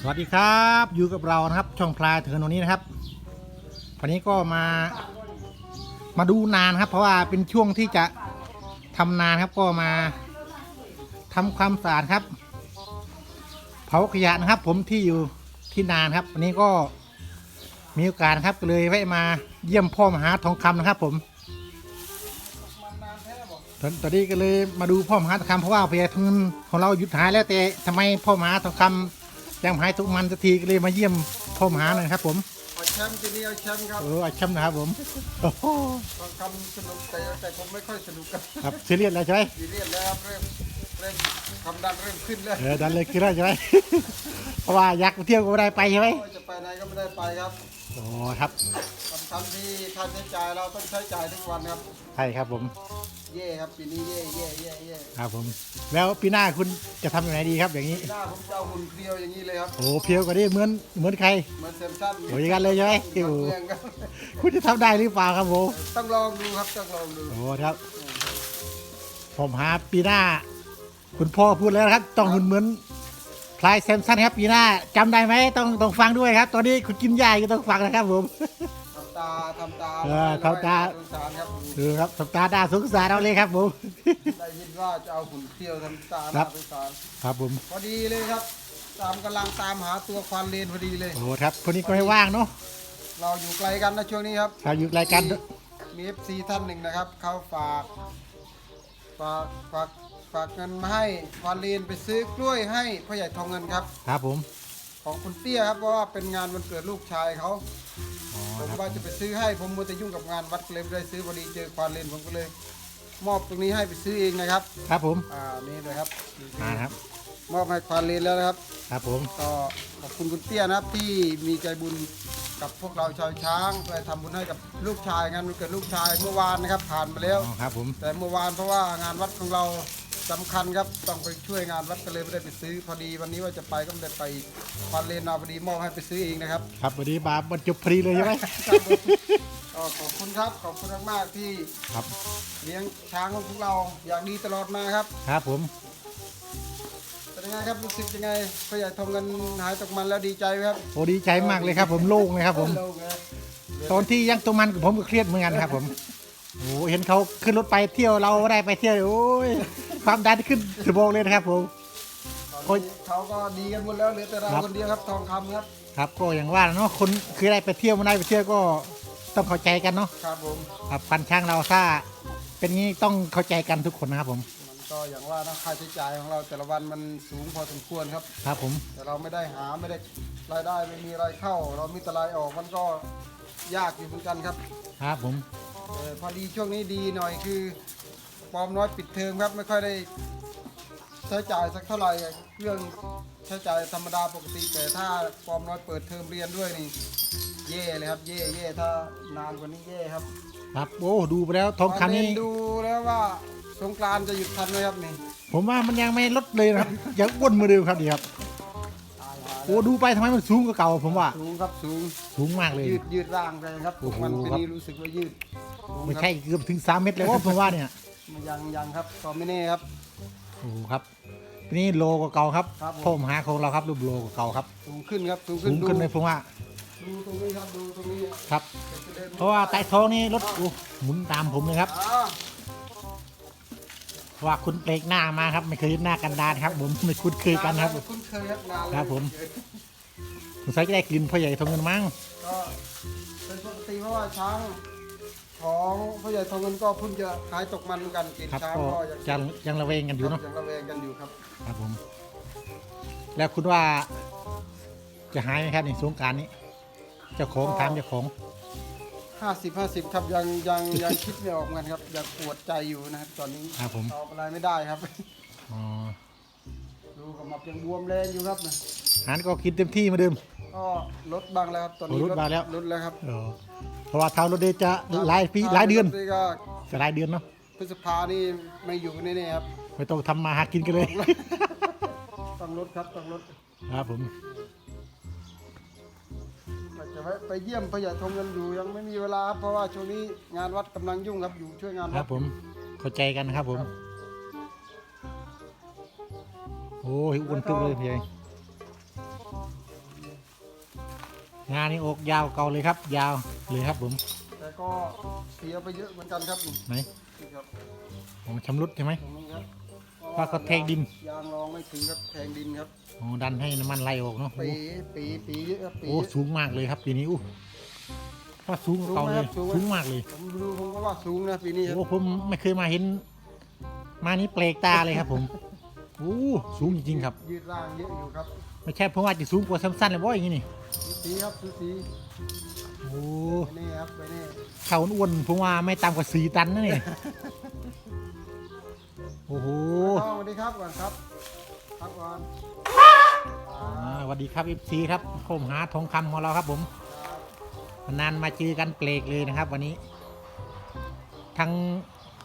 สวัสดีครับอยู่กับเรานะครับช่องพลายเถือนวันนี้นะครับ วันนี้ก็มามาดูนานครับ เพราะว่าเป็นช่วงที่จะทำนานครับก็มาทำความสะอาดครับ เผาขยะนะครับ ผมที่อยู่ที่นานครับ วันนี้ก็มีโอกาสครับเลยแวะมาเยี่ยมพ่อมหาทองคำนะครับ ผมตอนตอนนี้ก็เลยมาดูพ่อมหาทองคำเพราะว่าเพจทุนของเราหยุดหายแล้วแต่ทำไมพ่อมหาทองคำ ยังหายทุกมันสักทีก็เลยมาเยี่ยมพ่อมหาหน่อยครับ ผมเอาแชมป์ทีนี้เอาแชมป์ครับเอออาแชมป์นะครับผมโอ้โหบางคำสนุกแต่แต่ผมไม่ค่อยสนุกครับครับซีเรียสแล้วใช่ไหมซีเรียสแล้วครับเริ่มเริ่มความดันเริ่มขึ้นแล้วเออดันเลยคือได้ใช่ไหมเพราะว่าอยากไปเที่ยวก็ไม่ได้ไปใช่ไหมจะไปไหนก็ไม่ได้ไปครับ โอ้ครับสำคัญที่ค่าใช้จ่ายเราต้องใช้จ่ายทุกวันครับ ใช่ครับผม เย่ครับปีนี้เย่เย่เย่เย่ครับผม แล้วปีหน้าคุณจะทำยังไงดีครับอย่างนี้หน้าผมจะเอาหุ่นเพรียวอย่างนี้เลยครับโอ้เพียวกว่านี้เหมือนเหมือนใคร เหมือนเซมสันโอ้ยางนั้นเลยใช่ไหมโอ้โห เมืองครับคุณจะทำได้หรือเปล่าครับผมต้องลองดูครับต้องลองดู โอ้ครับ ผมหาปีหน้า คุณพ่อพูดแล้วนะครับ ต้องหุ่นเหมือน พลายแซมสันครับปีหน้าจำได้ไหมต้องต้องฟังด้วยครับ ตอนนี้คุณกินยาก็ต้องฟังนะครับผม ทำตาทำตาเออทำตา สงสารครับดูครับสบตาดาสงสารเอาเลยครับผม ได้ยินว่าจะเอาหุ่นเพรียวทำตาครับสงสารครับผมพอดีเลยครับ ตามกำลังตามหาตัวควานเลนพอดีเลย โอ้ครับคนนี้ก็ไม่ว่างเนาะเราอยู่ไกลกันนะช่วงนี้ครับ เราอยู่รายการมีเอฟซีท่านหนึ่งนะครับ เขาฝาก ฝากฝาก ฝากเงินมาให้ควานเลนไปซื้อกล้วยให้พ่อใหญ่ทองเงินครับ ครับผมของคุณเตี้ยครับเพราะว่าเป็นงานวันเกิดลูกชายเขาอ๋อผมครับว่าจะไปซื้อให้ผมมัวแต่ยุ่งกับงานวัดก็เลยไม่ได้ซื้อพอดีเจอควานเลนผมก็เลย มอบตรงนี้ให้ไปซื้อเองนะครับ ครับผมอ่านี่เลยครับ มาครับ มอบให้ควานเลนแล้วนะครับ ครับผม ก็ขอบคุณคุณเตี้ยนะครับที่มีใจบุญกับพวกเราชาวช้างไปทำบุญให้กับลูกชายงานวันเกิดลูกชายเมื่อวานนะครับผ่านมาแล้ว อ๋อครับผม แต่เมื่อวานเพราะว่างานวัดของเรา สำคัญครับต้องไปช่วยงานวัดก็เลยไม่ได้ไปซื้อพอดีวันนี้ว่าจะไปก็ไม่ได้ไปควันเลนนาพอดีมอบให้ไปซื้อเองนะครับครับวันนี้มาบรรจบพอดีเลยใช่ไหมครับผมก็ขอบคุณครับขอบคุณมากๆที่ครับ เลี้ยงช้างของพวกเราอย่างดีตลอดมาครับครับผมเป็นยังไงครับรู้สึกยังไงพ่อใหญ่ทำเงินหายตกมันแล้วดีใจไหมครับโอ้ดีใจมากเลยครับ ผมโล่งเลยครับ ผม โล่งเลยตอนที่ยังตัวมันกับผมก็เครียดเหมือนกันครับ ผมโอ้เห็นเขาขึ้นรถไปเที่ยวเราไม่ได้ไปเที่ยวโอ้ย ความดันขึ้นสมองเลยนะครับผม ตอนนี้เขาก็ดีกันหมดแล้วเหลือแต่เราครับ คนเดียวครับทองคำครับ ครับก็อย่างว่าเนาะคนคือได้ไปเที่ยวไม่ได้ไปเที่ยวก็ต้องเข้าใจกันเนาะครับผม ครับพันช่างเราถ้าเป็นงี้ต้องเข้าใจกันทุกคนนะครับผม มันก็อย่างว่านะค่าใช้จ่ายของเราแต่ละวันมันสูงพอสมควรครับ ครับผม แต่เราไม่ได้หาไม่ได้รายได้ไม่มีรายเข้า เรามีแต่รายออกมันก็ยากอยู่เหมือนกันครับ ครับผม เออพอดีช่วงนี้ดีหน่อยคือ ปอมน้อยปิดเทอมครับไม่ค่อยได้ใช้จ่ายสักเท่าไหร่เรื่องใช้จ่ายธรรมดาปกติแต่ถ้าปอมน้อยเปิดเทอมเรียนด้วยนี่เย่เลยครับเย่เย่ถ้านานกว่านี้เย่ครับครับโอ้ดูไปแล้วทองคำนี้เรียดูแล้วว่าสงกรานต์จะหยุดทันไหมครับนี่ผมว่ามันยังไม่ลดเลยนะครับยังอ้วนเหมือนเดิมครับดีครับตายหาโอ้ดูไปทำไมมันสูงกว่าเก่าผมว่าสูงครับสูงสูงมากเลย ยืดยืดร่างไปครับโอ้โหมันปีครับนี้รู้สึกว่ายืดสูงไม่ครับใช่เกือบถึง3เมตรเลยว่าผมว่าเนี่ย ยังยังครับก็ไม่แน่ครับ โอ้โหครับทีนี้โลกว่าเก่าครับครับผมพ่อมหาของเราครับรูปโลกว่าเก่าครับสูงขึ้นครับสูงสูขึ้นงดูขึ้นเลยผมว่าดูตรงนี้ครับดูตรงนี้ครับ จะดินเพราะว่าใต้ท้องนี่รถโอ้หมุนตามผมเลยครับอ่าเพราะว่าคุณเปลกหน้ามาครับ ไม่เคยเห็นหน้ากันดานครับ ผมไม่คุ้นเคยกันครับ คุ้นเคยครับนานเลยครับผม สงสัยจะได้กลิ่นพ่อใหญ่ทองเงินมั้งก็เป็นปกติเพราะว่าช้าง ของพ่อใหญ่ทองเงินก็เพิ่งจะขายตกมันเหมือนกันกินครับช้างก็ก็ยังยังยังระเวงกันอยู่เนาะยังระแวงกันอยู่ครับ ครับผม แล้วคุณว่า จะหายไหมครับในสงกรารนี้ เจ้าของถามเจ้าของ ห้าสิบห้าสิบครับยังยังยังคิดไม่ออกเหมือนกันครับยังปวดใจอยู่นะครับตอนนี้ครับผม ตอบอะไรไม่ได้ครับ อ๋อดูกับมับยังบวมแรงอยู่ครับนะหานก็กินเต็มที่เหมาเดิม ก็ลดบ้างแล้วครับตอนนี้โอ้ลดบ้างแล้ว ลดแล้วครับ เออ เพราะว่าเท้ารถเดชจะหลายปีหลายเดือนนี่ก็จะหลายเดือนเนาะพฤษภานี่ไม่อยู่แน่ๆครับ ไม่ต้องทำมาหากินกันเลย ต้องลดครับต้องลดครับผมอยากจะไปไปเยี่ยมพระยาทงกันอยู่ยังไม่มีเวลาครับเพราะว่าช่วงนี้งานวัดกำลังยุ่งครับอยู่ช่วยงานควัรัดบผมเข้าใจกันนะครับผม โอ้ยอ้วนตึ๊บเลยพี่ใหญ่ งานนี้อกยาวเก่าเลยครับ ยาวเลยครับผมแต่ก็เสียไปเยอะเหมือนกันครับนี่ไหนนี่ครับผมชำรุดใช่ไหม ตรงนี้ครับว่าเขาแทงดิน ยางรองไม่ถึงครับแทงดินครับโอ้ดันให้น้ำมันไหลออกเนาะโอ้ปีปีปีเยอะครับปีโอ้สูงมากเลยครับปีนี้อู้ว่าสูงกว่าเก่าเลยสูงไหมครับสูงมากเลยผมดูผมก็ว่าสูงนะปีนี้ครับ โอ้ผมไม่เคยมาเห็น มานี้แปลกตาเลยครับ ผมโอ้สูงจริงๆครับ ยืดร่างเยอะอยู่ครับ ไม่ใช่เพราะว่าจะสูงกว่าสั้นๆเลยว่าอย่างนี้นี่สูสีครับสูสีโอ้ไปนี่ครับไปนี่เขาอ้วนผมว่าไม่ต่ำกว่าสี่ตันนะนี่ โอ้โหน้องสวัสดีครับก่อนครับ ครับก่อนอ่าสวัสดีครับ FC ครับผมหาทองคำของเราครับผมนานมาเจอกันเปลกเลยนะครับ วันนี้ ทั้ง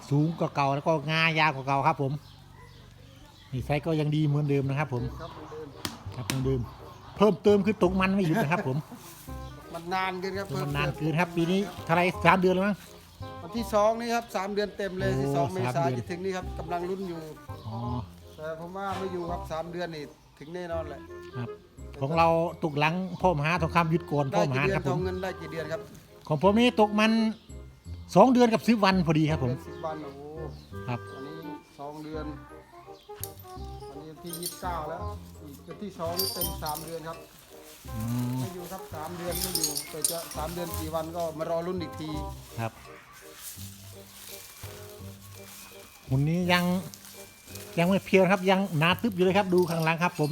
สูงกว่าเก่าแล้วก็งายาวกว่าเก่าครับผมนี่ไซส์ก็ยังดีเหมือนเดิมนะครับผม ครับเหมือนเดิม ครับเหมือนเดิมเพิ่มเติมคือตกมันไม่หยุดนะครับ ผมมันนานเกินครับมันนานเกินครับ ปีนี้เท่าไหรสามเดือนแล้วมั้ง วันที่สองนี่ครับสามเดือนเต็มเลยที่สองโอ้เมสามษาเดือน จะถึงนี่ครับกำลังลุ้นอยู่ อ๋อแต่ผมว่าไม่อยู่ครับสามเดือนนี่ถึงแน่นอนแหละครับ ของเราตกหลังพ่อมหาทองคำหยุดก่อนพ่ได้อมกี่หาเดือคนรับทผองมเงินได้กี่เดือนครับของผมนี่ตกมันสองเดือนกับสิบวันพอดีครับผมเดือนสิบวันโอ้โหครับวันนี้สองเดือนวันนี้วัน ที่ยี่สิบเก้าแล้ว อีกวันที่สองนี่เต็มสามเดือนครับอืมไม่อยู่ครับสามเดือนไม่อยู่แต่จะสามเดือนกี่วันก็มารอรุ่นอีกทีครับหุ่นนี้ยังยังไม่เพลียวครับยังหนาตึบอยู่เลยครับดูข้างหลังครับผม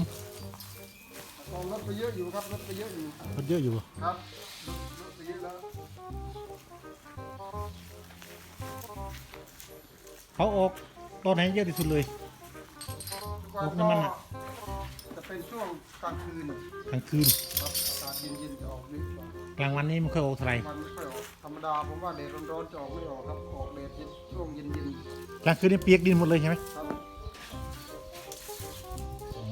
ลองลดไปเยอะอยู่ครับลดไปเยอะอยู่มันเยอะอยู่ ครับลดลดไปเยอะแล้วเขาออกตอนไหนเยอะที่สุดเลย ลดน้ำมันอะจะเป็นช่วงกลางคืนกลางคืนครับอากาศเย็นๆจะออกนิดหน่อยกลางวันนี้ไม่ค่อยออกเท่าไหร่มันไม่ค่อยออกธรรมดาผมว่าแดดร้อนๆจะออกไม่ออกครับออกแดดเย็นช่วงเย็นกลางคืนนี่เปียกดินหมดเลยใช่ไหมๆครับอ๋อ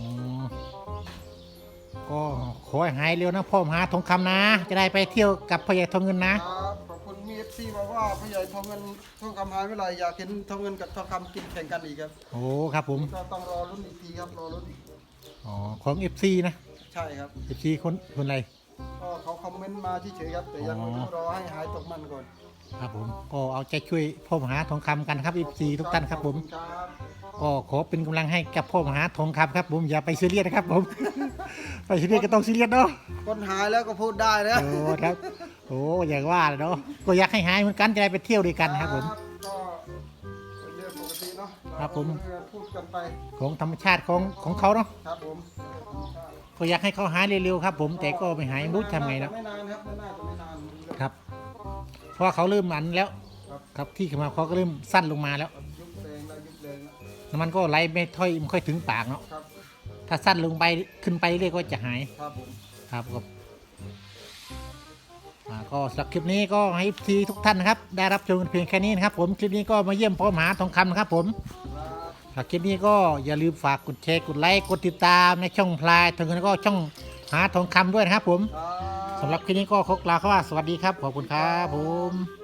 ก็ขอให้หายเร็วนะพ่อมหาทองคำนะ จะได้ไปเที่ยวกับพ่อใหญ่ทองเงินนะ ครับ ซีบอกว่าผู้ใหญ่ทองเงินทองคำหายเมื่อไหร่อยากเห็นทองเงินกับทองคำกินแข่งกันอีกครับโอ้ครับผมก็ต้องรอรุ่นอีกทีครับรอรุ่นอ๋อของ FC นะ ใช่ครับ FC คนคนอะไร ก็เขาคอมเมนต์มาเฉยๆครับ แต่ยังอ๋อรอให้หายตกมันก่อนครับผมก็เอาใจช่วยพ่อมหาทองคำกันครับ FC ทุกท่านครับผม ขอณครับ ก็ขอเป็นกำลังให้กับพ่อมหาทองคำครับผมอย่าไปซีเรียสนะครับผม ไปซีเรียสก็ต้องซีเรียสเนาะคนหายแล้วก็พูดได้นะโอ้ครับโอ้อย่างว่าเลยเนาะก็อยากให้หายเหมือนกันจะได้ไปเที่ยวด้วยกันครับผม ก็เป็นเรื่องปกติเนาะครับผม เาพูดกันไปของธรรมชาติของของเขาเนาะครับผม ก็อยากให้เขาหายเร็วๆครับ ผมแต่ก็ไม่หายไม่รู้ทำไงเนาะไม่นานครับไม่น่าจะไม่นานครับเพราะว่าเขาเริ่มอันแล้วครับครับที่เขามาเขาก็เริ่มสั้นลงมาแล้วยุบแรงแล้วยุบแรงแล้วน้ำมันก็ไหลไม่ค่อยไม่ค่อยถึงปากเนาะครับถ้าสั้นลงไปขึ้นไปเรื่อยก็จะหายครับผมครับก็อ่าก็สำหรับคลิปนี้ก็ให้ทีทุกท่านนะครับ ได้รับชมกันเพียงแค่นี้นะครับ ผมคลิปนี้ก็มาเยี่ยมพ่อมหาทองคำนะครับผมครับสำ หรับคลิปนี้ก็อย่าลืมฝากกดแชร์กดไลค์กดติดตามในช่องพลายทางนั้นก็ช่องหาทองคำด้วยนะครับผมสำหรับคลิปนี้ก็ขอกล่าวคำว่าสวัสดีครับขอบคุณครับผม